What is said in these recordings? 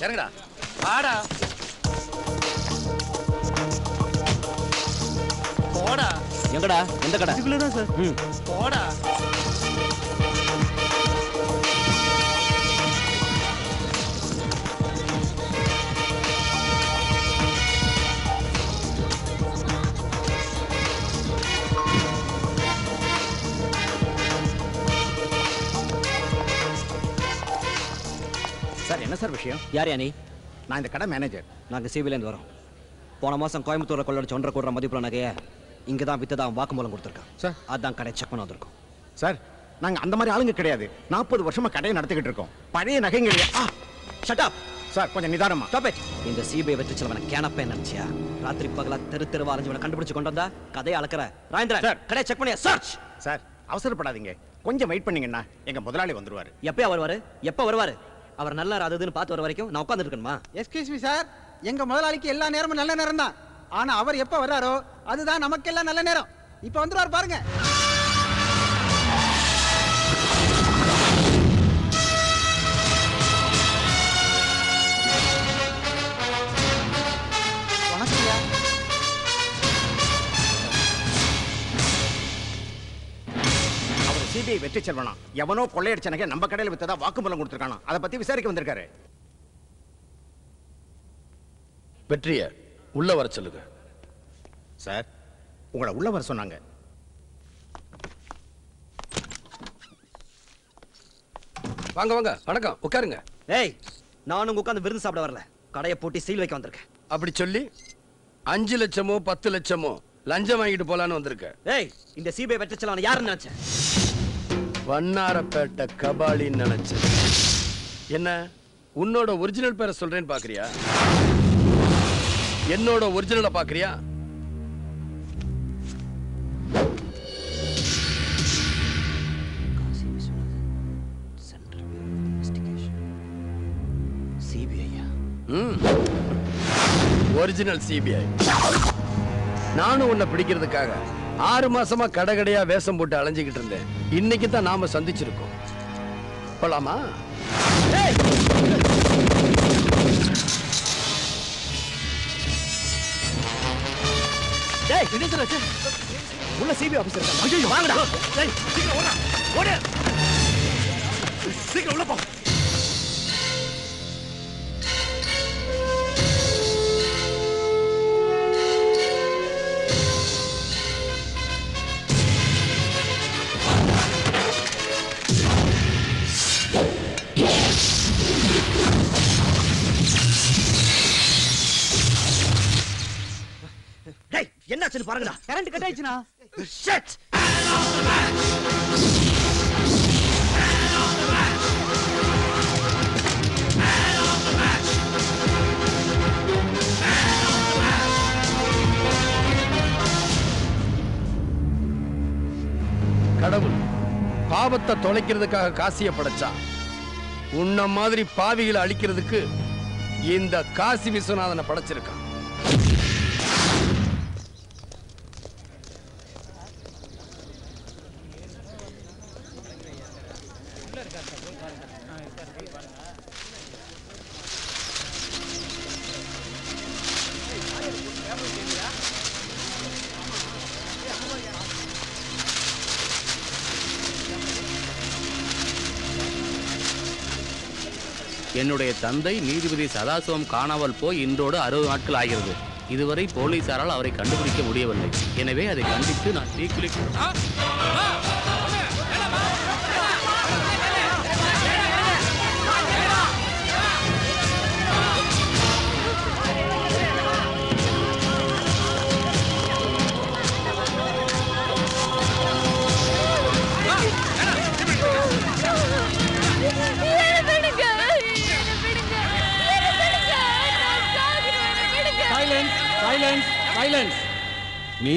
இறங்குடா. வாடா. போடா. எங்கடா? எந்த கடை? இதுக்குள்ளதான் சார். போடா. என்ன சார் விஷயம்? யார் நீ? நான் இந்த கடை மேனேஜர் நாங்க சிவிலேருந்து வரோம். போன மாசம் கோயம்புத்தூர்ல கொள்ளடிச்ச ஒன்றரை கோடி மதிப்புள்ள நகைய இங்க தான் வித்ததா அவன் வாக்குமூலம் கொடுத்துருக்கான். சார். அதான் கடை செக் பண்ண வந்திருக்கோம். சார் நாங்க அந்த மாதிரி ஆளுங்க கிடையாது. நாற்பது வருஷமா கடையை நடத்திக்கிட்டு இருக்கோம். பழைய நகைங்க ஆ ஷட் அப் சார் கொஞ்சம் நிதானமா. ஸ்டாப் இந்த சிபிஐ வெற்றி செலவன கேனப்பே நினைச்சியா? ராத்திரி பகலா தெரு தெருவா அலைஞ்சவனை கண்டுபிடிச்சு கொண்டு வந்தா கதையை அளக்குற. ராயந்திரன் சார். கடையை செக் பண்ணியா? சர்ச் சார் அவசரப்படாதீங்க. கொஞ்சம் வெயிட் பண்ணீங்கன்னா எங்க முதலாளி வந்துருவாரு. எப்பயா வருவாரு? எப்ப வருவாரு? அவர் நல்லா அதுன்னு பார்த்து வர வரைக்கும் நான் உட்கார்ந்து இருக்கணுமா எஸ்கியூஸ் மீ சார் எங்க முதலாளிக்கு எல்லா நேரமும் நல்ல நேரம் தான் ஆனா அவர் எப்ப வர்றாரோ அதுதான் நமக்கெல்லாம் நல்ல நேரம். இப்ப வந்துருவார் பாருங்க. வெற்றி செல்வனா? எவனோ கொள்ளையடிச்ச நகை நம்ம கடையில வித்ததா வாக்குமூலம் கொடுத்துருக்கானா? அதை பத்தி விசாரிக்க வந்திருக்காரு. வெற்றிய உள்ள வர சொல்லுங்க. சார் உங்களை உள்ள வர சொன்னாங்க. வாங்க வாங்க. வணக்கம். உட்காருங்க. ஏய் நானும் உங்க உட்கார்ந்து விருந்து சாப்பிட வரல. கடையை பூட்டி சீல் வைக்க வந்திருக்கேன். அப்படி சொல்லி அஞ்சு லட்சமோ பத்து லட்சமோ லஞ்சம் வாங்கிட்டு போலான்னு வந்திருக்க ஏய் இந்த சிபிஐ வெற்றி செலவன யாருன்னு நினைச்சேன் வண்ணாரப்பேட்டை கபாலின்னு நினைச்சேன். என்ன? உன்னோட ஒரிஜினல் பேரை சொல்றேன்னு பாக்குறியா? என்னோட ஒரிஜினலை பாக்குறியா? ஒரிஜினல் சிபிஐ நானும் உன்னை பிடிக்கிறதுக்காக ஆறு மாசமா கடகடையா வேஷம் போட்டு அலைஞ்சுக்கிட்டு இருந்தேன். இன்னைக்கு தான் நாம சந்திச்சிருக்கோம். போலாமா? டேய் உள்ள சிபிஐ ஆபீசர் வாங்கடா. சீக்கிரம் ஓடா ஓடு. சீக்கிரம் உள்ள போ. என்னாச்சுன்னு பாருங்கடா கரண்ட் கட் ஆயிடுச்சுனா ஷட் கடவுள் பாவத்தை தொலைக்கிறதுக்காக காசிய படைச்சா. உன்ன மாதிரி பாவிகளை அழிக்கிறதுக்கு இந்த காசி விஸ்வநாதனை படைச்சிருக்கான். என்னுடைய தந்தை நீதிபதி சதாசிவம் காணாமல் போய் இன்றோடு அறுபது நாட்கள் ஆகிறது. இதுவரை போலீசாரால் அவரை கண்டுபிடிக்க முடியவில்லை. எனவே அதை கண்டித்து நான் தீக்குளி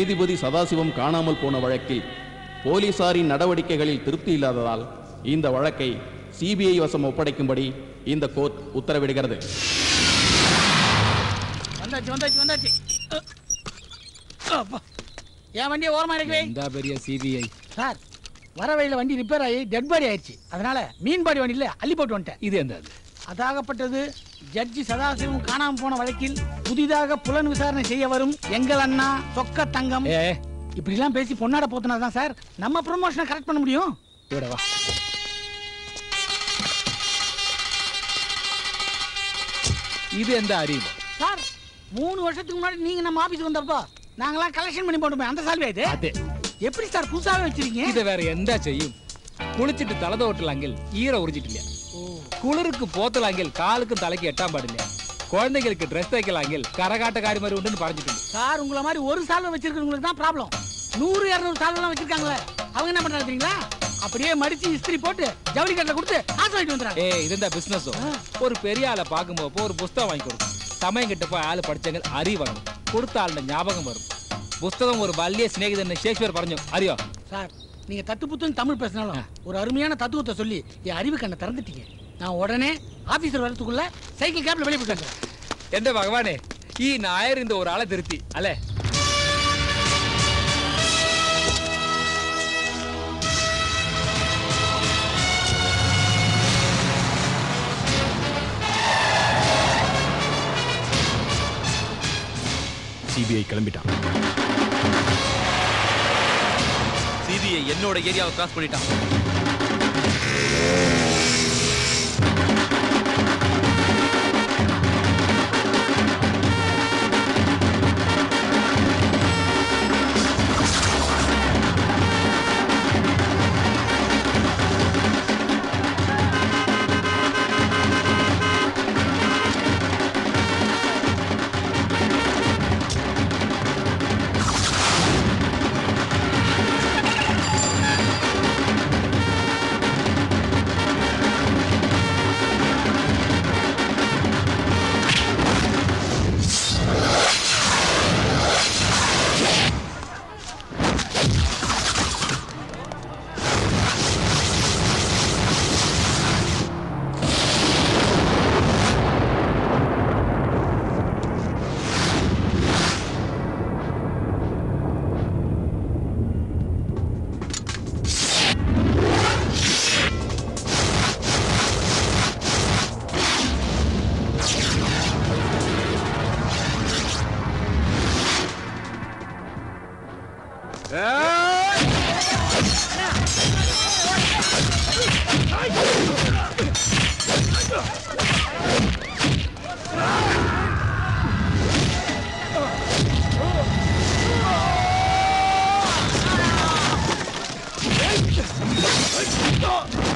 நீதிபதி சதாசிவம் காணாமல் போன வழக்கில் போலீசாரின் நடவடிக்கைகளில் திருப்தி இல்லாததால் இந்த வழக்கை சிபிஐ வசம் ஒப்படைக்கும்படி இந்த கோர்ட் உத்தரவிடுகிறது. வந்தாச்சு வந்தாச்சு வந்தாச்சு. என் வண்டியை ஓரமா இறக்கவே? இந்த பெரிய சிபிஐ சார் வர வழியில வண்டி ரிப்பேர் ஆகி டெட் பாடி ஆயிடுச்சு. அதனால மீன் பாடி வண்டியில அள்ளி போட்டு வந்துட்டேன். இது எந்த அதாகப்பட்டது. ஜட்ஜி சதாசிவம் காணாம போன வழக்கில் புதிதாக புலன் விசாரணை செய்ய வரும் எங்கள் அண்ணா சொக்க தங்கம். இப்படி எல்லாம் பேசி பொன்னாட போத்தினாதான் சார். நம்ம ப்ரொமோஷனை கரெக்ட் பண்ண முடியும்? இவடவா இது எந்த அறிவு? சார் மூணு வருஷத்துக்கு முன்னாடி நீங்க நம்ம ஆபீஸ் வந்தப்போ நாங்களாம் கலெக்ஷன் பண்ணி போட்டோமே அந்த சால்வே இது? அது. எப்படி சார் புதுசாக வச்சிருக்கீங்க? இதை வேற எந்த செய்யும்? குளிச்சிட்டு தலை தோட்டலாங்கில் ஈர உறிஞ்சிட்டு இல்லையா குளிருக்கு போத்தலாங்கில் காலுக்கும் தலைக்கு எட்டாம் பாடுங்க குழந்தைங்களுக்கு ட்ரெஸ் தைக்கலாங்கில் கரகாட்டக்காரி மாதிரி உண்டுன்னு பறஞ்சிட்டு சார் உங்களை மாதிரி ஒரு சால்வை வச்சிருக்கிறவங்களுக்கு தான் ப்ராப்ளம் நூறு இரநூறு சால்வெல்லாம் வச்சிருக்காங்களே. அவங்க என்ன பண்றாங்க அப்படியே மடிச்சு இஸ்திரி போட்டு ஜவுளி கட்டில் கொடுத்து காசு வாங்கிட்டு வந்துறாங்க ஏ இதுதான் பிசினஸ் ஒரு பெரிய ஆளை பார்க்கும்போது ஒரு புஸ்தகம் வாங்கி கொடுக்கும் சமயம் கிட்ட போய் ஆள் படிச்சவங்க அறிவாங்க கொடுத்த ஆளுடைய ஞாபகம் வரும். புஸ்தகம் ஒரு வல்லிய சிநேகிதன் சேஷ்வர் பறஞ்சோம். அறிவா? சார் நீங்கள் தத்து புத்துன்னு தமிழ் பேசினாலும் ஒரு அருமையான தத்துவத்தை சொல்லி என் அறிவு கண்ணை திறந்துட்டீங்க. நான் உடனே ஆஃபீஸர் வரதுக்குள்ள சைக்கிள் கேப்பில் வெளியே போயிட்டாங்க எந்த பகவானே? ஈ நாயர் இந்த ஒரு ஆளை திருத்தி. அல்ல சிபிஐ கிளம்பிட்டான். சிபிஐ என்னோட ஏரியாவை கிராஸ் பண்ணிட்டான். Oh!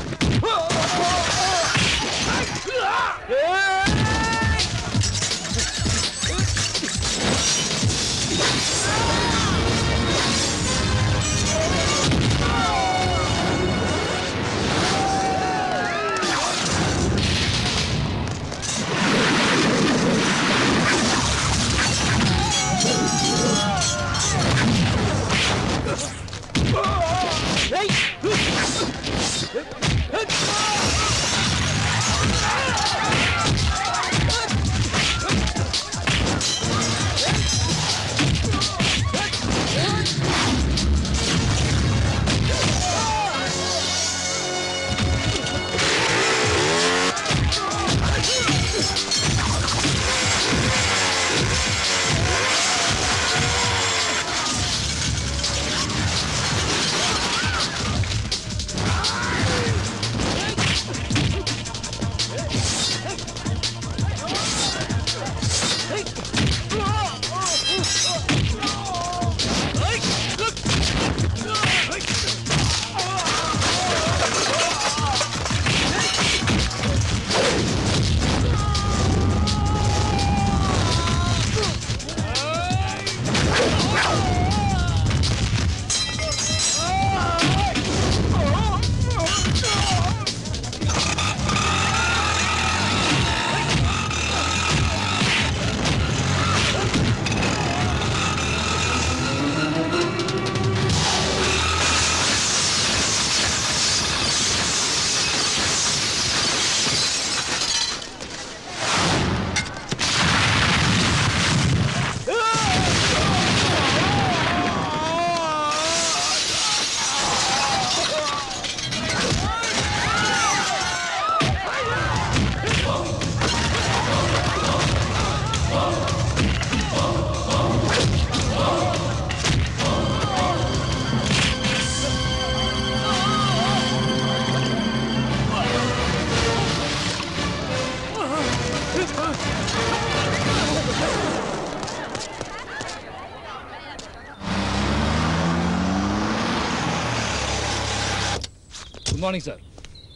Morning sir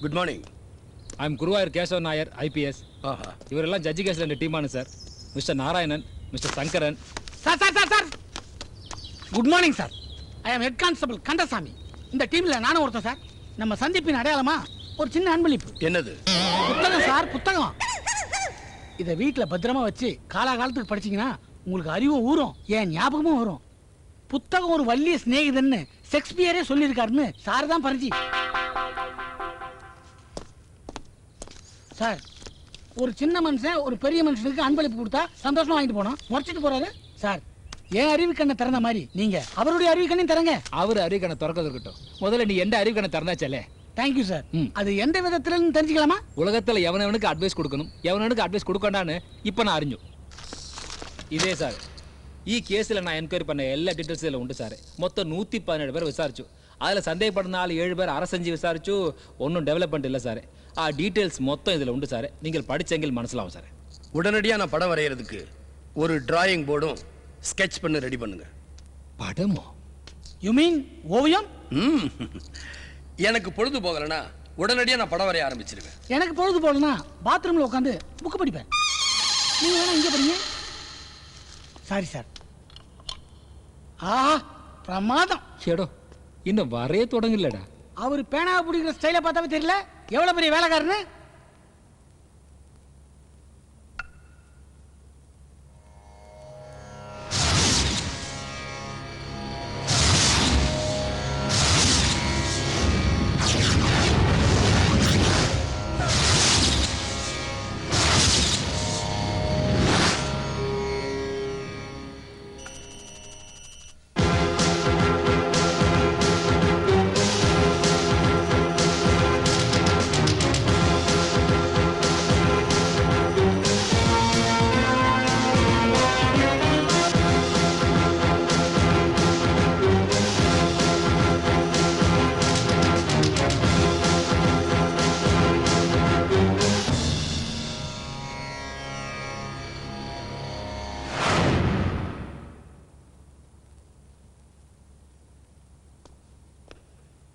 good morning I am Guruvayur Kesava Nair IPS ஆஹா இவரெல்லாம் ஜட்ஜி கேஸில் ரெண்டு டீமானு sir mister Narayanan mister Sankaran sir sir sir sir good morning sir I am head constable Kandasamy இந்த டீம்ல நானும் ஒருத்தன் சார் நம்ம சந்திப்பின் அடையாளமா ஒரு சின்ன அன்பளிப்பு. என்னது? புத்தகம் சார் புத்தகம். இதை வீட்ல பத்திரமா வச்சு காலாகாலத்துக்கு படிச்சீங்கன்னா உங்களுக்கு அறிவும் ஊறும் ஏன் ஞாபகமும் வரும். புத்தகம் ஒரு வள்ளிய சிநேகிதன்னு ஷேக்ஸ்பியரே சொல்லியிருக்காருன்னு சார் தான் பறிச்சு சார் ஒரு சின்ன மனுஷன் ஒரு பெரிய மனுஷனுக்கு அன்பளிப்பு கொடுத்தா சந்தோஷமா வாங்கிட்டு போனோம் முறைச்சிட்டு போறாரு. சார் என் அறிவு கண்ணை திறந்த மாதிரி. நீங்க அவருடைய அறிவு கண்ணையும் திறங்க. அவர் அறிவு கண்ணை திறக்கிறது இருக்கட்டும். முதல்ல நீ எந்த அறிவு திறந்தாச்சாலே? திறந்தாச்சே தேங்க்யூ சார் அது எந்த விதத்துலன்னு தெரிஞ்சுக்கலாமா? உலகத்துல எவனவனுக்கு அட்வைஸ் கொடுக்கணும்? எவனவனுக்கு அட்வைஸ் கொடுக்கண்டான்னு இப்ப நான் அறிஞ்சோம் இதே சார் இ கேஸில் நான் என்கொயரி பண்ண எல்லா டீட்டெயில்ஸ் இதில் உண்டு சார் மொத்தம் நூற்றி பதினேழு பேர் விசாரிச்சு. அதில் சந்தேகப்படும் நாலு ஏழு பேர் அரசஞ்சு விசாரிச்சு ஒன்றும் டெவலப்மெண்ட் இல்லை சார் ஆ டீட்டெயில்ஸ் மொத்தம் இதில் உண்டு சார். நீங்கள் படிச்செங்கில் மனசிலாகும் சார். உடனடியா நான் படம் வரைகிறதுக்கு ஒரு டிராயிங் போர்டும் ஸ்கெட்ச் பண்ணி ரெடி பண்ணுங்க. படமோ? யூ மீன் ஓவியம்? ம். எனக்கு பொழுது போகலைன்னா உடனடியா நான் படம் வரைய ஆரம்பிச்சிருவேன். எனக்கு பொழுது போகலனா பாத்ரூம்ல உட்காந்து புக்கு படிப்பேன். நீங்க வேணா இங்க படிங்க. சாரி சார் ஆஹா பிரமாதம். ஏடோ இன்னும் வரைய தொடங்கலடா. அவர் பேனாவை பிடிக்கிற ஸ்டைலை பார்த்தாவே தெரியல. எவ்வளவு பெரிய வேலைக்காரன்னு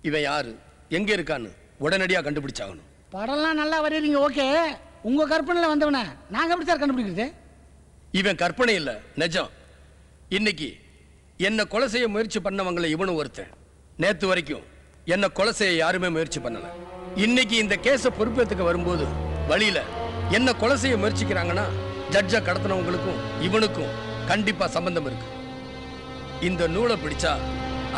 இவன் யாரு? எங்க இருக்கான்னு உடனடியா கண்டுபிடிச்சாகணும். படம்லாம் நல்லா வரையறீங்க ஓகே. உங்க கற்பனையில வந்தவன நாங்க எப்படி சார் கண்டுபிடிக்கிறது? இவன் கற்பனை இல்ல நிஜம். இன்னைக்கு என்ன கொலை செய்ய முயற்சி பண்ணவங்களை இவனும் ஒருத்தன். நேத்து வரைக்கும் என்ன கொலை செய்ய யாருமே முயற்சி பண்ணல. இன்னைக்கு இந்த கேஸ பொறுப்பேத்துக்க வரும்போது வழியில என்ன கொலை செய்ய முயற்சிக்கிறாங்கன்னா ஜட்ஜ கடத்தினவங்களுக்கும் இவனுக்கும் கண்டிப்பா சம்பந்தம் இருக்கு. இந்த நூலை பிடிச்சா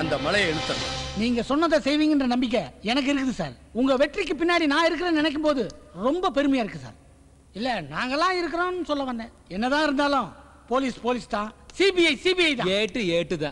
அந்த மலையை இழுத்தணும் நீங்க சொன்னதை செய்வீங்கன்ற நம்பிக்கை எனக்கு இருக்குது சார். உங்க வெற்றிக்கு பின்னாடி நான் இருக்கிறேன்னு நினைக்கும் போது ரொம்ப பெருமையா இருக்கு சார். இல்ல நாங்கெல்லாம் இருக்கிறோம்னு சொல்ல வந்தேன். என்னதான் இருந்தாலும் போலீஸ் போலீஸ் தான். சிபிஐ சிபிஐ தான். ஏட்டு ஏட்டு தான்